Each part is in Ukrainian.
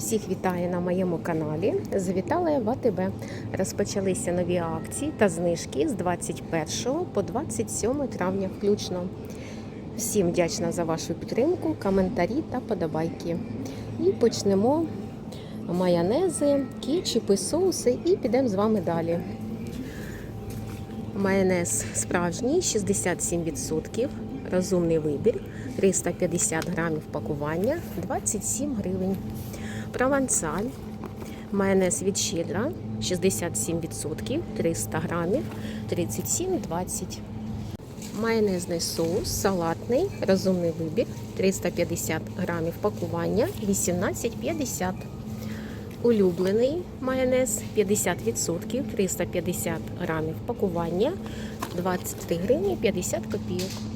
Всіх вітаю на моєму каналі. Завітала я в АТБ. Розпочалися нові акції та знижки з 21 по 27 травня включно. Всім вдячна за вашу підтримку, коментарі та подобайки. І почнемо майонези, кетчупи, соуси і підемо з вами далі. Майонез справжній 67%. Розумний вибір 350 грамів пакування 27 гривень. Провансаль. Майонез від щедра 67%, 300 грамів 37,20. Майонезний соус салатний, розумний вибір 350 грамів пакування 18,50. Улюблений майонез 50%, 350 грамів пакування 23 гривні 50 копійок.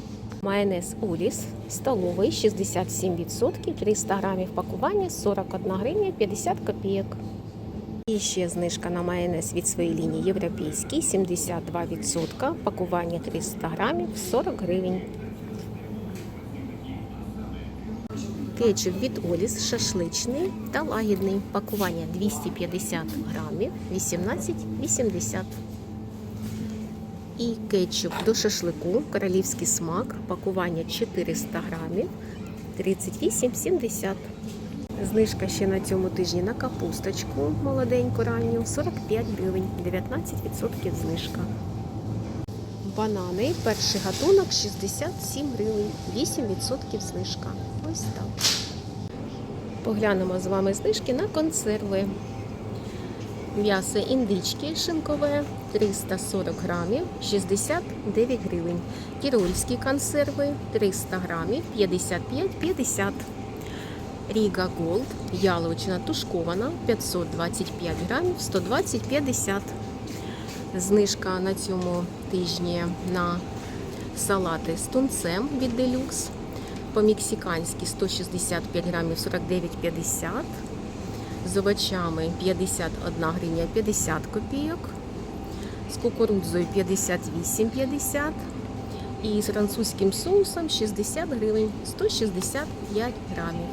Майонез Уліс столовий 67%, 300 грамів пакування 41 гривня 50 копійок. І ще знижка на майонез від своєї лінії європейський 72%, пакування 300 грамів 40 гривень. Кетчуп від Оліс шашличний та лагідний. Пакування 250 грамів 18,80. І кетчуп до шашлику, королівський смак, пакування 400 грамів 38,70. Знижка ще на цьому тижні на капусточку молоденьку ранню 45 гривень, 19% знижка. Банани, перший гатунок 67 гривень, 8% знижка. Ось так. Поглянемо з вами знижки на консерви. М'ясо індички шинкове 340 грамів 69 гривень. Тірольські консерви 300 грамів 55,50. Ріга Голд яловичина тушкована 525 грамів 120,50. Знижка на цьому тижні на салати з тунцем від Делюкс. По-мексиканськи 165 грамів 49,50. З овочами 51 гривня 50 копійок. З кукурудзою 58,50. І з французьким соусом 60 гривень 165 грамів.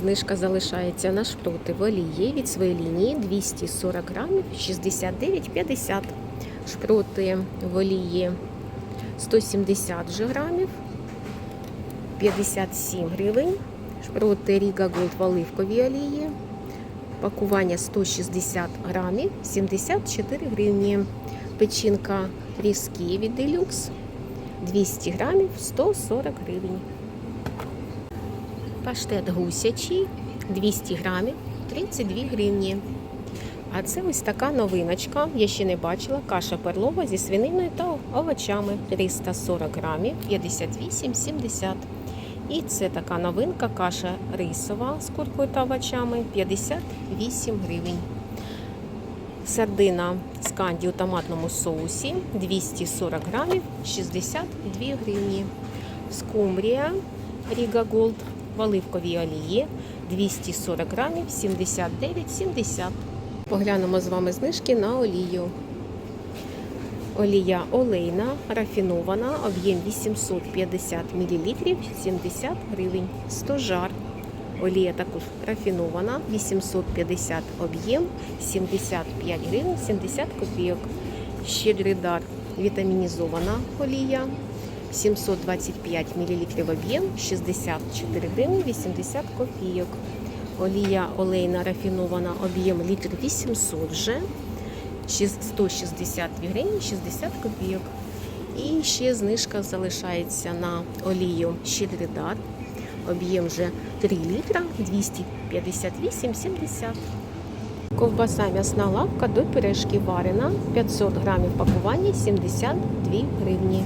Знижка залишається на шпроти в олії від своєї лінії 240 грамів 69,50. Шпроти в олії 170 же грамів 57 гривень. Шпроти Ріга Голд в оливковій олії. Пакування 160 грамів 74 гривні. Печінка різкі від делюкс 200 грамів 140 гривень. Паштет гусячий 200 грамів 32 гривні. А це ось така новиночка. Я ще не бачила. Каша перлова зі свининою та овочами 340 грамів 58,70. І це така новинка, каша рисова з куркою та овочами 58 гривень. Сардина з канді у томатному соусі 240 грамів 62 гривні. Скумбрія Ріга Голд в оливковій олії 240 грамів 79,70. Поглянемо з вами знижки на олію. Олія олейна, рафінована, об'єм 850 мл, 70 гривень. 100 жар. Олія також рафінована, 850 об'єм, 75 гривень, 70 копійок. Щедрий дар, вітамінізована олія, 725 мл об'єм, 64 гривні, 80 копійок. Олія олейна рафінована, об'єм літр 800 вже. 162 гривні 60 копійок. І ще знижка залишається на олію щедрий дар. Об'єм вже 3 літра 258,70. Ковбаса м'ясна лавка до пюрешки варена 500 грамів пакування 72 гривні.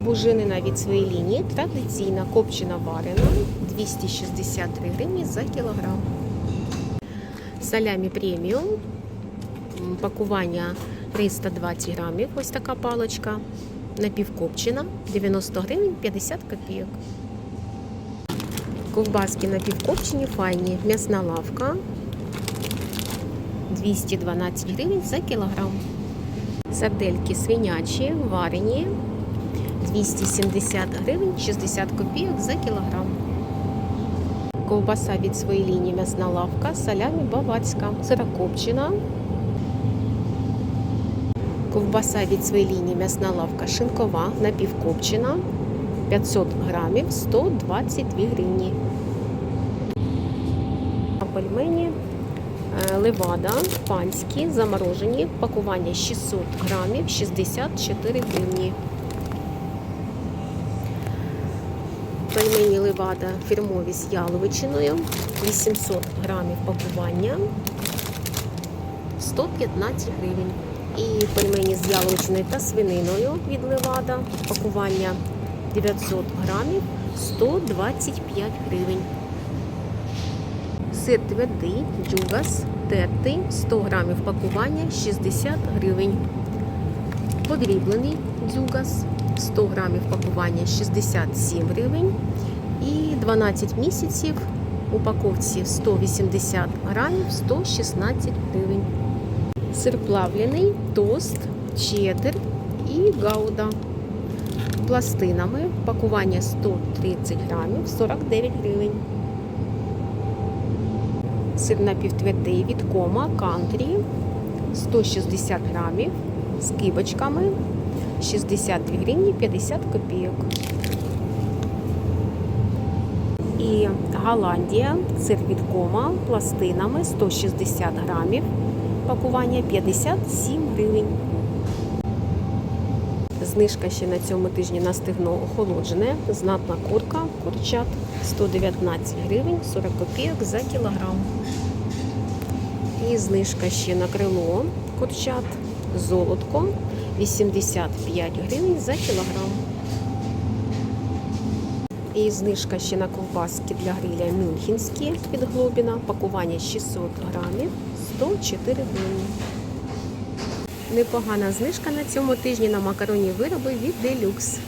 Буженина від своєї лінії традиційна копчена варена 263 гривні за кілограм. Салямі преміум. Пакування 320 грамів. Ось така паличка. Напівкопчена 90 гривень 50 копійок. Ковбаски напівкопчені, файні. М'ясна лавка 212 гривень за кілограм. Сардельки свинячі, варені 270 гривень 60 копійок за кілограм. Ковбаса від своєї лінії м'ясна лавка, салямі баварська, сирокопчина. Ковбаса від своєї лінії м'ясна лавка шинкова, напівкопчена, 500 грамів, 122 гривні. Пельмені е, левада, панські, заморожені, пакування 600 грамів, 64 гривні. Пельмені левада фірмові з яловичиною, 800 грамів пакування, 115 гривень. І пельмені з яловичиною та свининою від левада, пакування 900 грамів, 125 гривень. Сир твердий, джугас, тертий, 100 грамів пакування, 60 гривень. Подріблений дзюгас, 100 грамів пакування 67 гривень. І 12 місяців в упаковці 180 грамів 116 гривень. Сир плавлений, тост, чеддер і гауда. Пластинами пакування 130 грамів 49 гривень. Сир напівтвердий від кома кантрі 160 грамів з кибочками 62 гривні 50 копійок. І Голландія, сир пластинами 160 грамів, пакування 57 гривень. Знижка ще на цьому тижні на стегно охолоджене, знатна курка, курчат 119 гривень 40 копійок за кілограм. І знижка ще на крило курчат, золотко 85 гривень за кілограм. І знижка ще на ковбаски для гриля мюнхенські від Глобіна. Пакування 600 грамів 104 гривні. Непогана знижка на цьому тижні на макаронні вироби від Deluxe.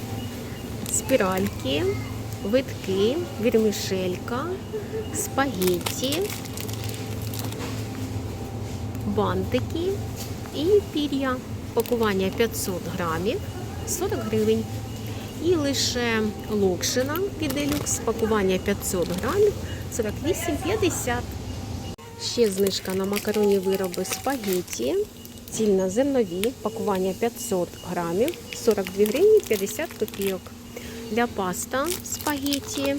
Спіральки, витки, вірмішелька, спагетті, бантики і пір'я. Пакування 500 грамів 40 гривень. І лише локшина від Deluxe, пакування 500 грамів 48,50. Ще знижка на макаронні вироби спагетті, цільнозернові, пакування 500 грамів 42 гривні 50 копійок. Для паста спагетті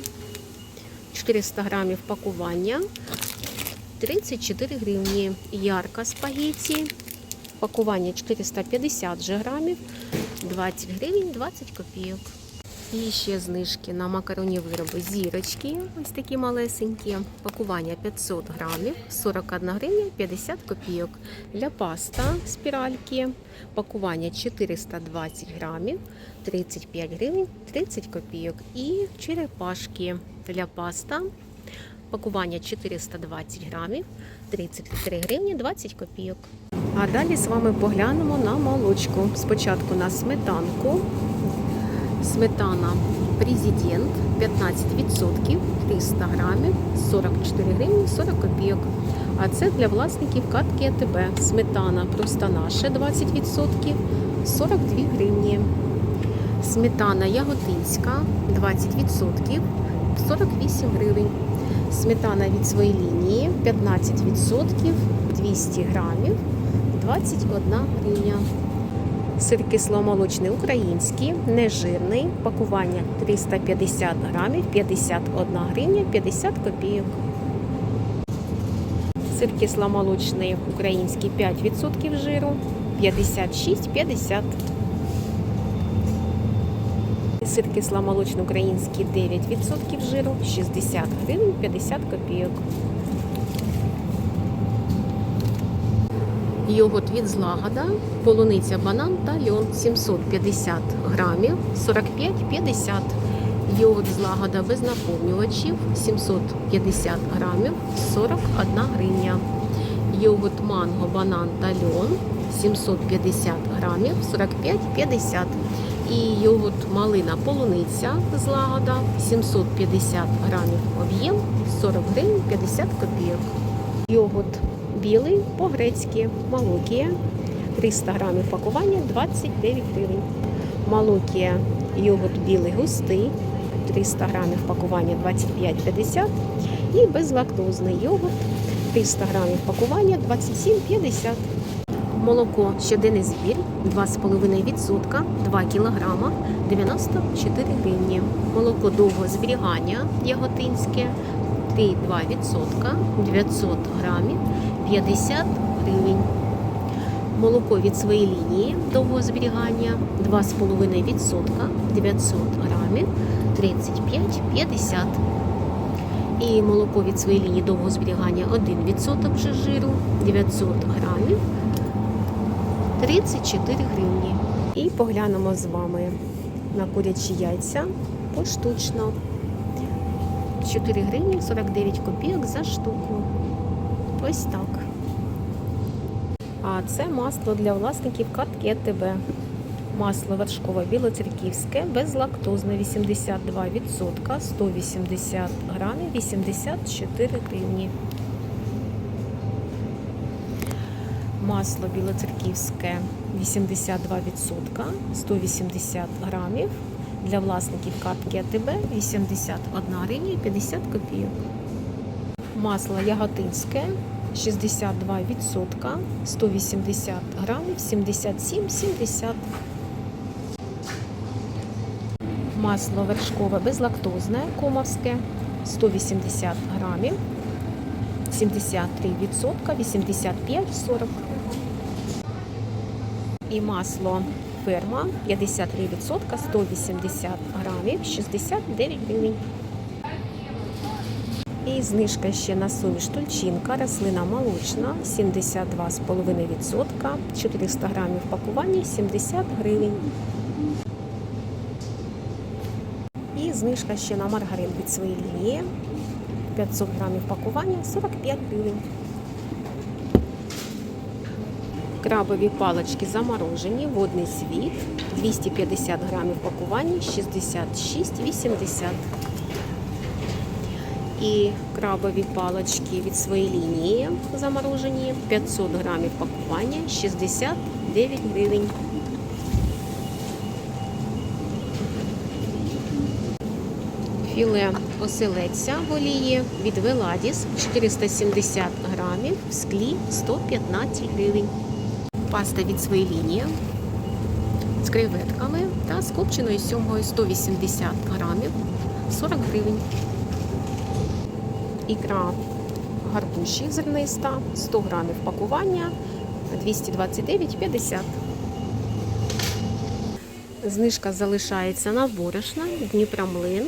400 грамів пакування 34 гривні. Ярка спагетті Пакування 450 же грамів, 20 гривень 20 копійок. І ще знижки на макаронні вироби зірочки, ось такі малесенькі. Пакування 500 грамів, 41 гривня 50 копійок. Для паста спіральки. Пакування 420 грамів, 35 гривень 30 копійок. І черепашки для паста. Пакування 420 грамів, 33 гривні 20 копійок. А далі з вами поглянемо на молочку. Спочатку на сметанку. Сметана Президент 15%, 300 грамів, 44 гривні 40 копійок. А це для власників катки АТБ. Сметана просто наша 20%, 42 гривні. Сметана Яготинська 20%, 48 гривень. Сметана від своєї лінії 15%, 200 грамів, 21 гривня. Сир кисломолочний український, нежирний, пакування 350 грамів, 51 гривня, 50 копійок. Сир кисломолочний український 5% жиру, 56,50. Сир кисломолочний український 9% жиру, 60 гривень, 50 копійок. Йогурт від злагода, полуниця, банан та льон 750 грамів, 45,50. Йогурт злагода без наповнювачів 750 грамів, 41 гривня. Йогурт манго, банан та льон 750 грамів, 45,50. І йогурт малина полуниця злагода 750 грамів об'єм 40 гривень 50 копійок. Йогурт білий по-грецьки Малокія 300 грамів пакування 29 гривень. Малокія йогурт білий густий 300 грамів пакування 25,50 І безлактозний йогурт 300 грамів пакування 27,50. Молоко щоденний збір 2,5%, 2 кг 94 гривні. Молоко довгого зберігання яготинське 3,2%, 900 грамів 50 гривень. Молоко від своєї лінії довгого зберігання 2,5%, 900 грамів 35,50. І молоко від своєї лінії довгого зберігання 1% вже жиру 900 грамів 34 гривні. І поглянемо з вами на курячі яйця поштучно. 4 гривні 49 копійок за штуку. Ось так. А це масло для власників катки АТБ. Масло вершкове білоцерківське, безлактозне 82%, 180 грамів, 84 гривні. Масло білоцерківське 82%, 180 грамів. Для власників катки АТБ 81 гривня і 50 копійок. Масло яготинське 62%, 180 грамів, 77,70. Масло вершкове безлактозне комовське 180 грамів, 73%, 85,40. І масло ферма 53%, 180 грамів, 69 гривень. І знижка ще на суміш тульчинка, рослина молочна, 72,5%, 400 грамів пакування, 70 гривень. І знижка ще на маргарин від своєї лінії, 500 грамів пакування, 45 гривень. Крабові палички заморожені, водний світ, 250 грамів пакування, 66,80 і крабові палочки від своєї лінії заморожені 500 грамів пакування 69 гривень. Філе оселедця в від Веладіс 470 грамів в склі 115 гривень. Паста від своєї лінії з креветками та з копченою сьомгою 180 грамів 40 гривень. Ікра гарбуші зерниста, 100 грамів пакування 229,50. Знижка залишається на борошна Дніпромлин.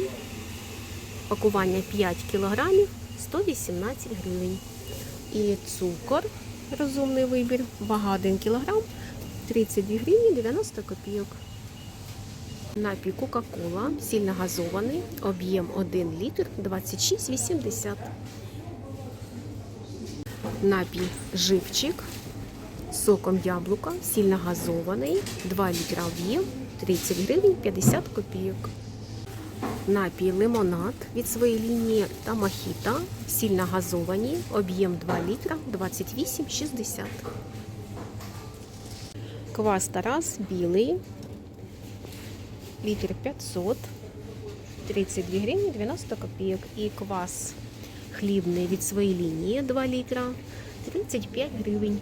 Пакування 5 кілограмів 118 гривень. І цукор, розумний вибір, вага 1 кілограм 32 гривні 90 копійок. Напій Кока-Кола, сильно газований, об'єм 1 літр 26,80. Напій Живчик соком яблука, сильно газований, 2 літра об'єм 30 гривень 50 копійок. Напій лимонад від своєї лінії та мохіта, сильно газовані, об'єм 2 літра 28,60. Квас Тарас білий літр 500, 32 гривні 90 копійок. І квас хлібний від своєї лінії 2 літра 35 гривень.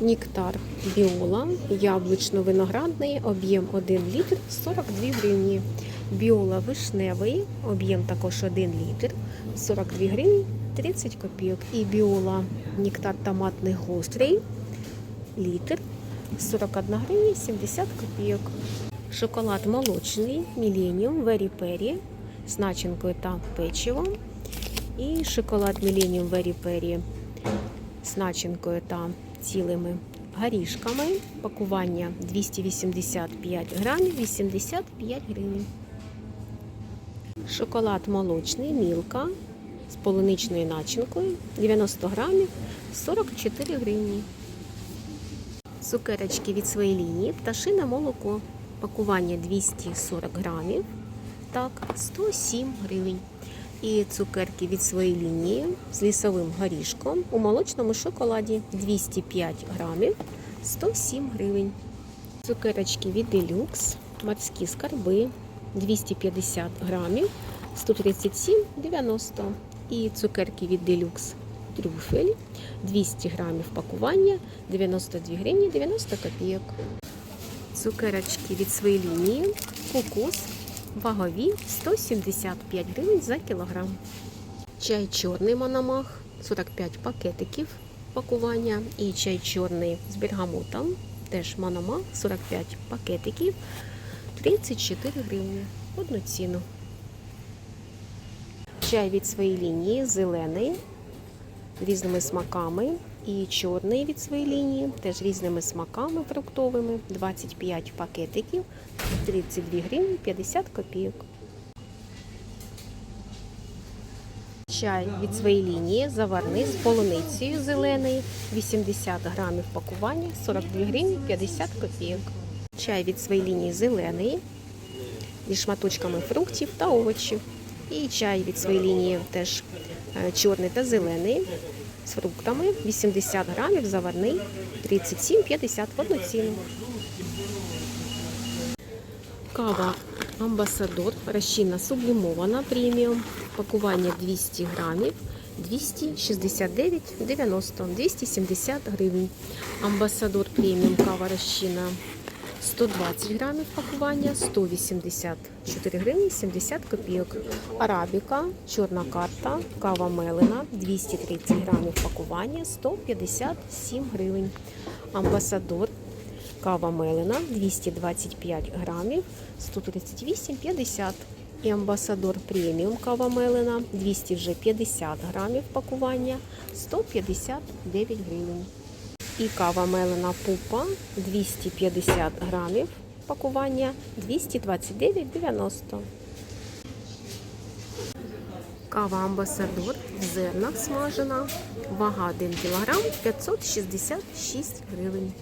Нектар біола, яблучно-виноградний, об'єм 1 літр 42 гривні. Біола вишневий, об'єм також 1 літр 42 гривні 30 копійок. І біола нектар томатний гострий літр 41 гривня 70 копійок. Шоколад молочний Millennium Very Perry з начинкою та печивом. І шоколад Millennium Very Perry з начинкою та цілими горішками. Пакування 285 грамів 85 гривень. Шоколад молочний Мілка з полуничною начинкою 90 грамів 44 гривні. Цукерочки від своєї лінії, пташине молоко. Пакування 240 грамів, так, 107 гривень. І цукерки від своєї лінії з лісовим горішком у молочному шоколаді 205 грамів, 107 гривень. Цукерочки від Deluxe, морські скарби 250 грамів, 137,90. І цукерки від Deluxe трюфель 200 грамів пакування 92 гривні 90 копійок. Цукерочки від своєї лінії кукус вагові 175 гривень за кілограм. Чай чорний Мономах 45 пакетиків пакування і чай чорний з бергамотом теж Мономах 45 пакетиків 34 гривні. Одну ціну. Чай від своєї лінії зелений різними смаками. І чорний від своєї лінії, теж різними смаками фруктовими. 25 пакетиків, 32 гривні 50 копійок. Чай від своєї лінії заварний з полуницею зелений, 80 грамів пакування, 42 гривні 50 копійок. Чай від своєї лінії зелений зі шматочками фруктів та овочів. І чай від своєї лінії теж чорний та зелений з фруктами 80 грамів заварний 37,50 в одну ціну. Кава Амбасадор розчинна сублімована преміум. Пакування 200 грамів 269,90 270 гривень. Амбасадор преміум кава розчинна 120 грамів пакування 184 гривні 70 копійок. Арабіка, чорна карта, кава мелена 230 грамів пакування 157 гривень. Амбасадор кава мелена 225 грамів 138,50 і амбасадор преміум кава мелена 200 вже 50 грамів пакування 159 гривень. І кава мелена пупа 250 грамів пакування 229,90. Кава амбасадор в зернах смажена. Вага 1 кг 566 гривень.